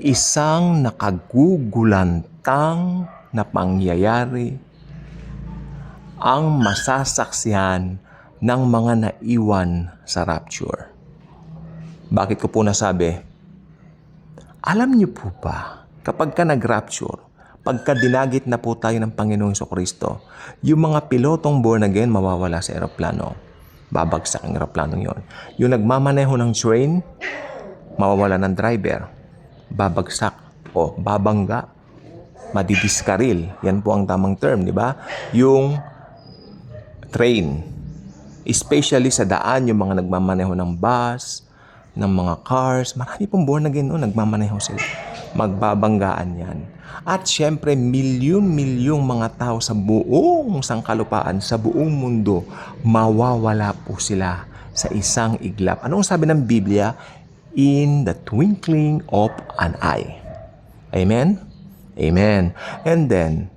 isang nakagugulantang na pangyayari ang masasaksihan ng mga naiwan sa rapture. Bakit ko po nasabi? Alam niyo po ba, kapag ka nag-rapture, pagka dinagit na po tayo ng Panginoong Kristo, yung mga pilotong born again mawawala sa eroplano. Babagsak ang eroplano yon. Yung nagmamaneho ng train, mawawala ng driver. Babagsak o babangga. Madidiskaril. Yan po ang tamang term, di ba? Yung train. Especially sa daan, yung mga nagmamaneho ng bus, ng mga cars. Marami pong born again no, nagmamaneho sila. Magbabanggaan yan. At syempre, milyon-milyong mga tao sa buong sangkalupaan, sa buong mundo, mawawala po sila sa isang iglap. Anong sabi ng Biblia? In the twinkling of an eye. Amen? Amen. And then,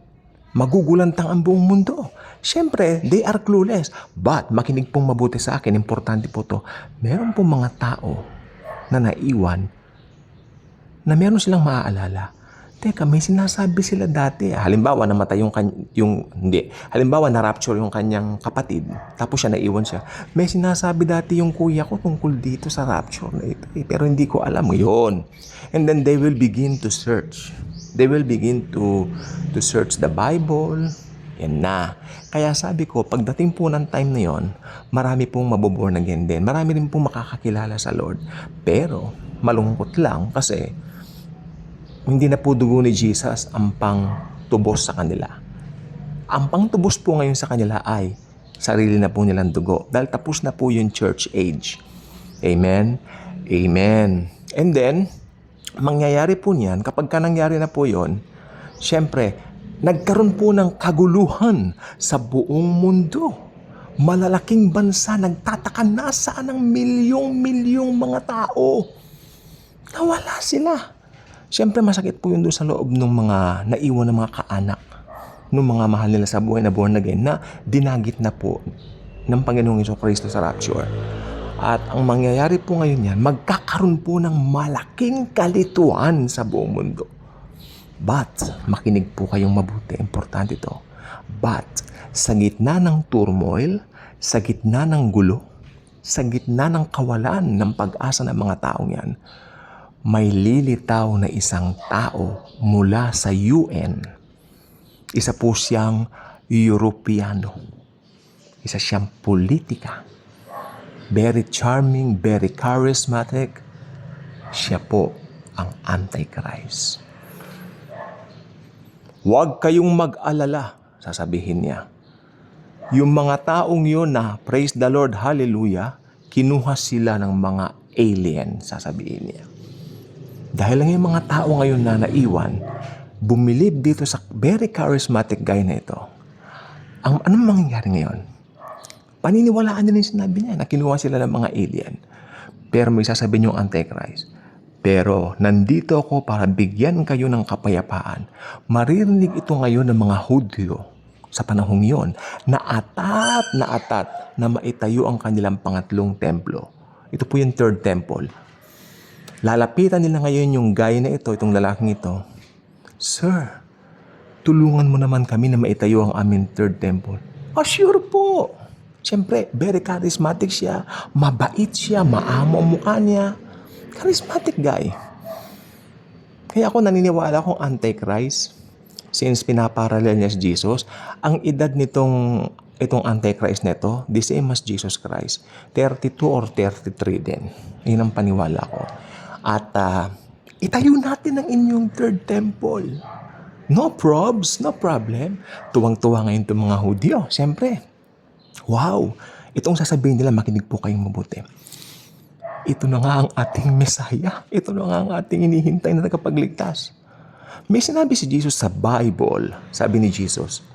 magugulantang ang buong mundo. Siyempre, they are clueless. But, makinig pong mabuti sa akin, importante po to, meron pong mga tao na naiwan na meron silang maaalala. Teka, may sinasabi sila dati. Halimbawa, namatay yung, kan- yung hindi. Halimbawa, na-rapture yung kanyang kapatid. Tapos siya naiwan siya. May sinasabi dati yung kuya ko tungkol dito sa rapture na ito. eh, Pero hindi ko alam yun. And then they will begin to search. They will begin to to search the Bible. Yan na. Kaya sabi ko, pagdating po ng time na yon, marami pong maboborn again din. Marami rin pong makakakilala sa Lord. Pero, malungkot lang kasi hindi na po dugo ni Jesus ang pangtubos sa kanila. Ang pangtubos po ngayon sa kanila ay sarili na po nilang dugo. Dahil tapos na po yung church age. Amen? Amen. And then, mangyayari po niyan, kapag ka nangyari na po yon, syempre, nagkaroon po ng kaguluhan sa buong mundo. Malalaking bansa, nagtataka nasaan ang milyong-milyong mga tao. Nawala sila. Siyempre masakit po yun doon sa loob ng mga naiwan ng mga kaanak ng mga mahal nila sa buhay na born again na dinagit na po ng Panginoong Iso Kristo sa rapture. At ang mangyayari po ngayon yan, magkakaroon po ng malaking kalituan sa buong mundo. But, makinig po kayong mabuti, importante ito. But, sa gitna ng turmoil, sa gitna ng gulo, sa gitna ng kawalan ng pag-asa ng mga taong yan, may lilitaw na isang tao mula sa UN. Isa po siyang Europeano. Isa siyang politika. Very charming, very charismatic. Siya po ang Antichrist. Huwag kayong mag-alala, sasabihin niya. Yung mga taong yun na, praise the Lord, hallelujah, kinuha sila ng mga alien, sasabihin niya. Dahil lang yung mga tao ngayon na naiwan, bumilib dito sa very charismatic guy na ito. Ang anong mangyayari ngayon? Paniniwalaan nila yung sinabi niya na kinuha sila ng mga alien. Pero may sasabihin yung Antichrist. Pero nandito ako para bigyan kayo ng kapayapaan. Maririnig ito ngayon ng mga Hudyo sa panahong yon na atat na atat na maitayo ang kanilang pangatlong templo. Ito po yung third temple. Lalapitan nila ngayon yung guy na ito, itong lalaking ito. Sir, tulungan mo naman kami na maitayo ang aming third temple. Oh, sure po. Siyempre, very charismatic siya. Mabait siya. Maamo ang mukha niya. Charismatic guy. Kaya ako naniniwala kung Antichrist, since pinaparallel niya si Jesus, ang edad nitong itong Antichrist nito, the same as Jesus Christ. 32 or 33 din. Yun ang paniwala ko. At ah, itayo natin ang inyong third temple. No probs, no problem. Tuwang-tuwa ngayon itong mga Hudyo. Siyempre, wow, itong sasabihin nila, makinig po kayong mabuti. Ito na nga ang ating Mesaya. Ito na nga ang ating inihintay na tagapagligtas. May sinabi si Jesus sa Bible, sabi ni Jesus,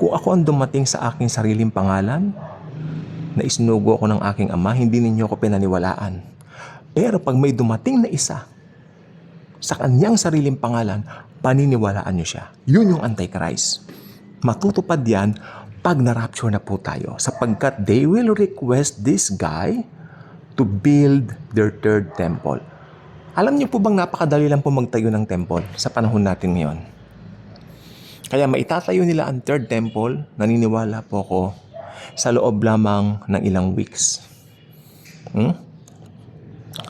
Kung ako ang dumating sa aking sariling pangalan, na isinugo ako ng aking ama, hindi ninyo ako pinaniwalaan. Pero pag may dumating na isa, sa kanyang sariling pangalan, paniniwalaan niyo siya. Yun yung Antichrist. Matutupad yan pag na-rapture na po tayo. Sapagkat they will request this guy to build their third temple. Alam niyo po bang napakadali lang po magtayo ng temple sa panahon natin ngayon? Kaya maitatayo nila ang third temple, naniniwala po ako, sa loob lamang ng ilang weeks. Hmm?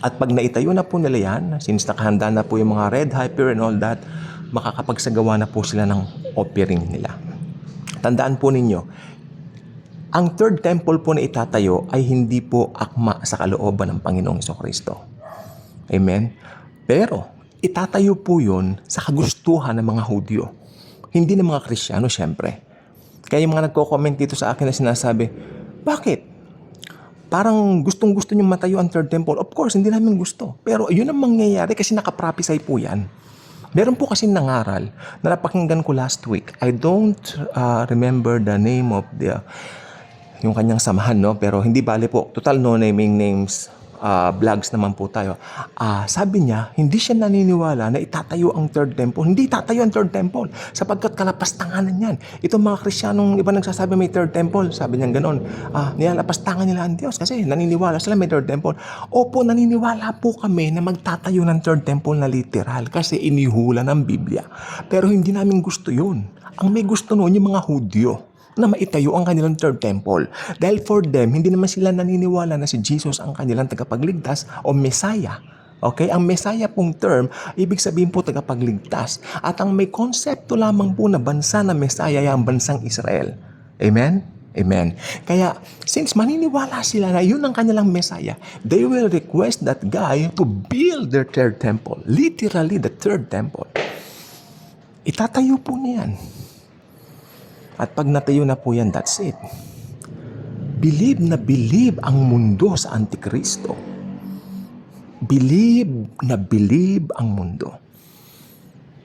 At pag naitayo na po nila yan, since nakahanda na po yung mga red hyper and all that, makakapagsagawa na po sila ng offering nila. Tandaan po ninyo, ang third temple po na itatayo ay hindi po akma sa kalooban ng Panginoong Kristo. Amen? Pero, itatayo po yun sa kagustuhan ng mga Hudyo. Hindi ng mga Krisyano, syempre. Kaya yung mga nagko-comment dito sa akin na sinasabi, bakit? Parang gustong-gusto nyo matayo ang third temple. Of course, hindi namin gusto. Pero yun ang mangyayari kasi nakaprophesy po yan. Meron po kasi nangaral na napakinggan ko last week. I don't uh, remember the name of the yung kanyang samahan, no? Pero hindi bale po. Total no naming names uh, vlogs naman po tayo. Ah, sabi niya, hindi siya naniniwala na itatayo ang third temple. Hindi tatayo ang third temple sapagkat kalapastanganan yan. Itong mga Krisyanong iba nagsasabi may third temple. Sabi niya ganon. Ah, nilalapastangan nila ang Diyos kasi naniniwala sila may third temple. Opo, naniniwala po kami na magtatayo ng third temple na literal kasi inihula ng Biblia. Pero hindi namin gusto yun. Ang may gusto noon yung mga Hudyo na maitayo ang kanilang third temple. Dahil for them, hindi naman sila naniniwala na si Jesus ang kanilang tagapagligtas o Messiah. Okay? Ang Messiah pong term, ibig sabihin po tagapagligtas. At ang may konsepto lamang po na bansa na Messiah ay ang bansang Israel. Amen? Amen. Kaya, since maniniwala sila na yun ang kanilang Messiah, they will request that guy to build their third temple. Literally, the third temple. Itatayo po niyan. At pag natayo na po yan, that's it. Believe na believe ang mundo sa Antikristo. Believe na believe ang mundo.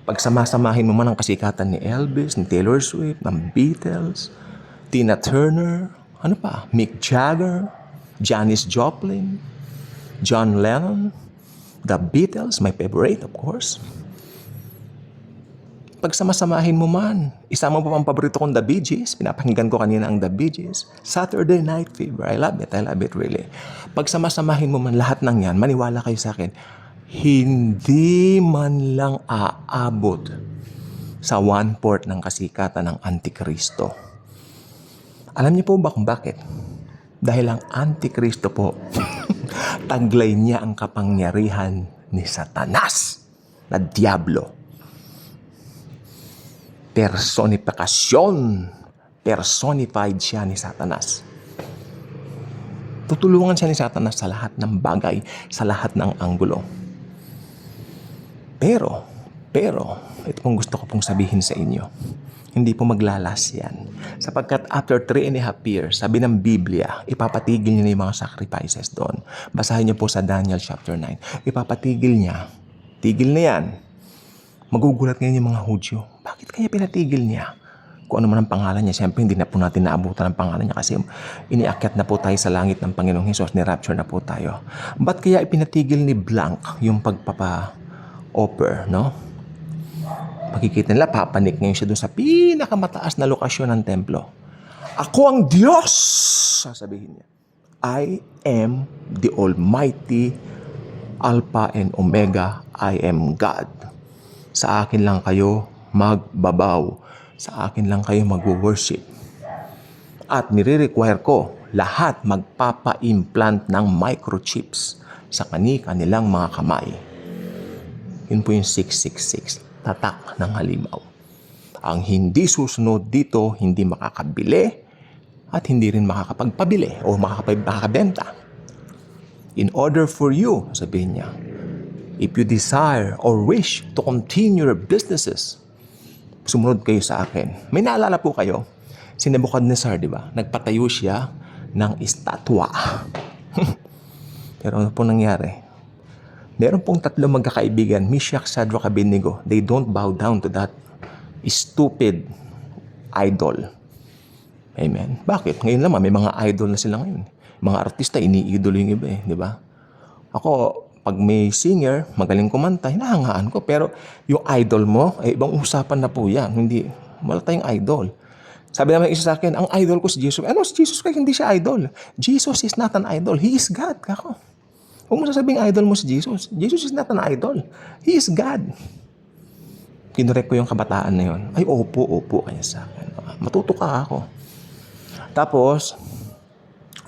Pag samasamahin mo man ang kasikatan ni Elvis, ni Taylor Swift, ng Beatles, Tina Turner, ano pa, Mick Jagger, Janis Joplin, John Lennon, The Beatles, my favorite of course, pag samasamahin mo man, isama mo pa ang paborito kong The Bee Gees, pinapakinggan ko kanina ang The Bee Gees, Saturday Night Fever, I love it, I love it really. Pag samasamahin mo man lahat ng yan, maniwala kayo sa akin, hindi man lang aabot sa one-fourth ng kasikatan ng Antikristo. Alam niyo po ba kung bakit? Dahil ang Antikristo po, taglay niya ang kapangyarihan ni Satanas na Diablo personifikasyon. Personified siya ni Satanas. Tutulungan siya ni Satanas sa lahat ng bagay, sa lahat ng anggulo. Pero, pero, ito pong gusto ko pong sabihin sa inyo. Hindi po maglalas yan. Sapagkat after three and a half years, sabi ng Biblia, ipapatigil niya yung mga sacrifices doon. Basahin niyo po sa Daniel chapter 9. Ipapatigil niya. Tigil na yan Magugulat ngayon yung mga Hudyo. Bakit kaya pinatigil niya? Kung ano man ang pangalan niya, siyempre hindi na po natin naabutan ang pangalan niya kasi iniakyat na po tayo sa langit ng Panginoong Hesus, ni-rapture na po tayo. Ba't kaya ipinatigil ni Blank yung pagpapa-offer, no? Makikita nila, papanik ngayon siya doon sa pinakamataas na lokasyon ng templo. Ako ang Diyos! Sasabihin niya. I am the Almighty Alpha and Omega. I am God. Sa akin lang kayo magbabaw. Sa akin lang kayo magwo-worship. At nire-require ko lahat magpapa-implant ng microchips sa kani-kanilang mga kamay. Yun po yung 666, tatak ng halimaw. Ang hindi susunod dito, hindi makakabili at hindi rin makakapagpabili o makakabenta. In order for you, sabihin niya, if you desire or wish to continue your businesses, sumunod kayo sa akin. May naalala po kayo, si Nebuchadnezzar, di ba? Nagpatayo siya ng estatwa. Pero ano po nangyari? Meron pong tatlong magkakaibigan, Meshach, Shadrach, Abednego. They don't bow down to that stupid idol. Amen. Bakit? Ngayon naman, may mga idol na sila ngayon. Mga artista, iniidolo yung iba eh, di ba? Ako, pag may singer, magaling kumanta, hinahangaan ko. Pero yung idol mo, ay ibang usapan na po yan. Hindi, wala tayong idol. Sabi naman isa sa akin, ang idol ko si Jesus. Ano si Jesus Christ? Hindi siya idol. Jesus is not an idol. He is God. Kako. Huwag mo sasabing idol mo si Jesus. Jesus is not an idol. He is God. Kinurek ko yung kabataan na yun. Ay, opo, opo, kanya sa akin. Matuto ka ako. Tapos,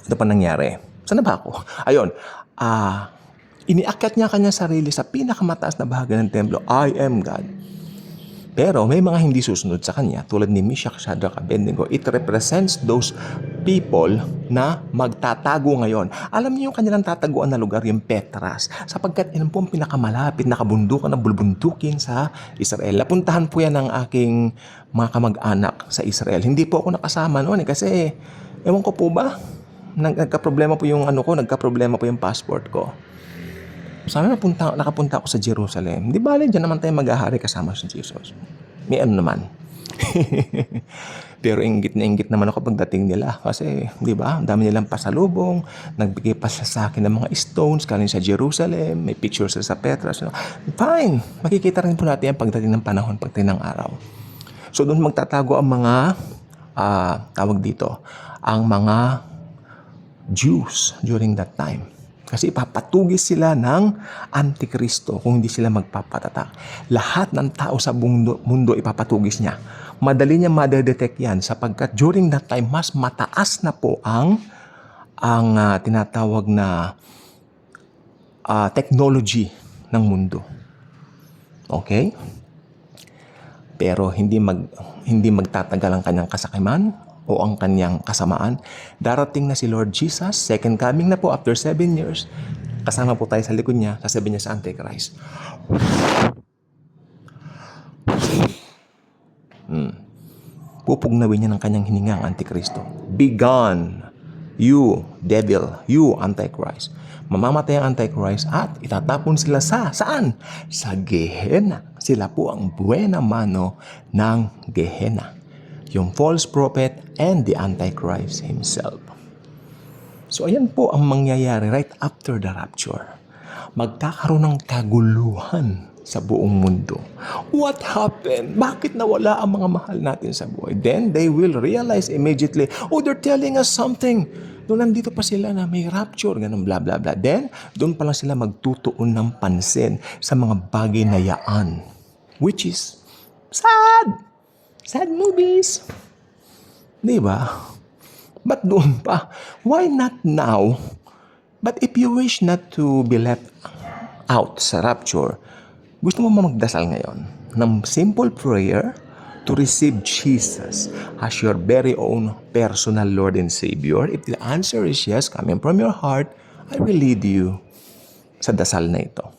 ito pa nangyari. Saan na ba ako? Ayun, ah, iniakyat niya kanya sarili sa pinakamataas na bahagi ng templo. I am God. Pero may mga hindi susunod sa kanya tulad ni Meshach, Shadrach, Abednego. It represents those people na magtatago ngayon. Alam niyo yung kanilang tataguan na lugar, yung Petras. Sapagkat yun po ang pinakamalapit na kabundukan na bulbundukin sa Israel. Napuntahan po yan ng aking mga kamag-anak sa Israel. Hindi po ako nakasama noon eh kasi ewan ko po ba, nag- nagka-problema po yung ano ko, nagka-problema po yung passport ko. Sana napunta, nakapunta ako sa Jerusalem. Di ba, dyan naman tayo maghahari kasama si Jesus. May ano naman. Pero inggit na inggit naman ako pagdating nila. Kasi, di ba, ang dami nilang pasalubong. Nagbigay pa sa akin ng mga stones galing sa Jerusalem. May pictures sila sa Petras. Fine. Makikita rin po natin ang pagdating ng panahon, pagdating ng araw. So, doon magtatago ang mga, ah, tawag dito, ang mga Jews during that time. Kasi ipapatugis sila ng Antikristo kung hindi sila magpapatatak. Lahat ng tao sa mundo, mundo ipapatugis niya. Madali niya madedetect yan sapagkat during that time, mas mataas na po ang ang ah, tinatawag na ah, technology ng mundo. Okay? Pero hindi mag hindi magtatagal ang kanyang kasakiman o ang kanyang kasamaan. Darating na si Lord Jesus, second coming na po after seven years. Kasama po tayo sa likod niya, sasabihin niya sa Antichrist. Hmm. Pupugnawin niya ng kanyang hininga ang Antikristo. Be gone, you devil, you Antichrist. Mamamatay ang Antichrist at itatapon sila sa, saan? Sa Gehenna. Sila po ang buena mano ng Gehenna. Yung false prophet and the Antichrist himself. So ayan po ang mangyayari right after the rapture. Magkakaroon ng kaguluhan sa buong mundo. What happened? Bakit nawala ang mga mahal natin sa buhay? Then they will realize immediately, oh, they're telling us something. Doon nandito pa sila na may rapture, ganun bla bla bla. Then, doon pa lang sila magtutuon ng pansin sa mga bagay na yaan. Which is sad. Sad movies. Di ba? But doon pa, why not now? But if you wish not to be left out sa rapture, gusto mo magdasal ngayon ng simple prayer to receive Jesus as your very own personal Lord and Savior? If the answer is yes, coming from your heart, I will lead you sa dasal na ito.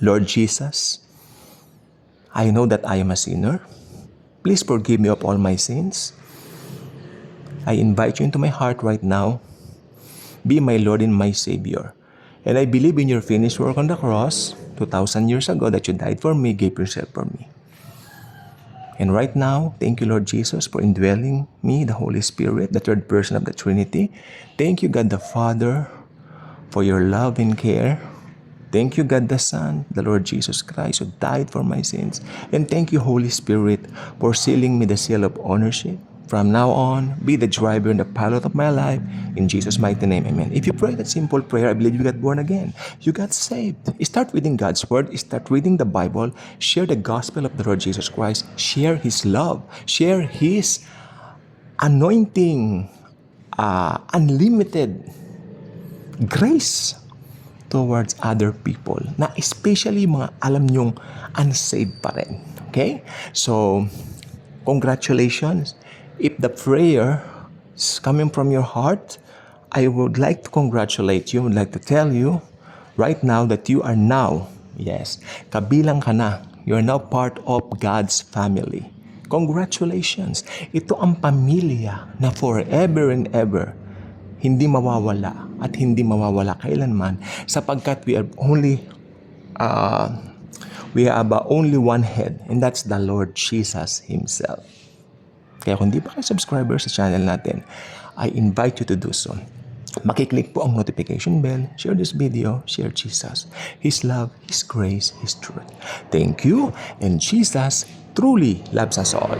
Lord Jesus, I know that I am a sinner. Please forgive me of all my sins. I invite you into my heart right now. Be my Lord and my Savior. And I believe in your finished work on the cross 2,000 years ago that you died for me, gave yourself for me. And right now, thank you, Lord Jesus, for indwelling me, the Holy Spirit, the third person of the Trinity. Thank you, God the Father, for your love and care. Thank you, God the Son, the Lord Jesus Christ, who died for my sins. And thank you, Holy Spirit, for sealing me the seal of ownership. From now on, be the driver and the pilot of my life. In Jesus' mighty name, amen. If you pray that simple prayer, I believe you got born again. You got saved. Start reading God's Word. Start reading the Bible. Share the gospel of the Lord Jesus Christ. Share His love. Share His anointing, uh, unlimited grace towards other people na especially mga alam nyong unsaved pa rin. Okay? So, congratulations. If the prayer is coming from your heart, I would like to congratulate you. I would like to tell you right now that you are now, yes, kabilang ka na. You are now part of God's family. Congratulations. Ito ang pamilya na forever and ever hindi mawawala at hindi mawawala kailanman sapagkat we are only uh, we have only one head and that's the Lord Jesus Himself. Kaya kung di pa kayo subscriber sa channel natin, I invite you to do so. Makiklik po ang notification bell, share this video, share Jesus, His love, His grace, His truth. Thank you, and Jesus truly loves us all.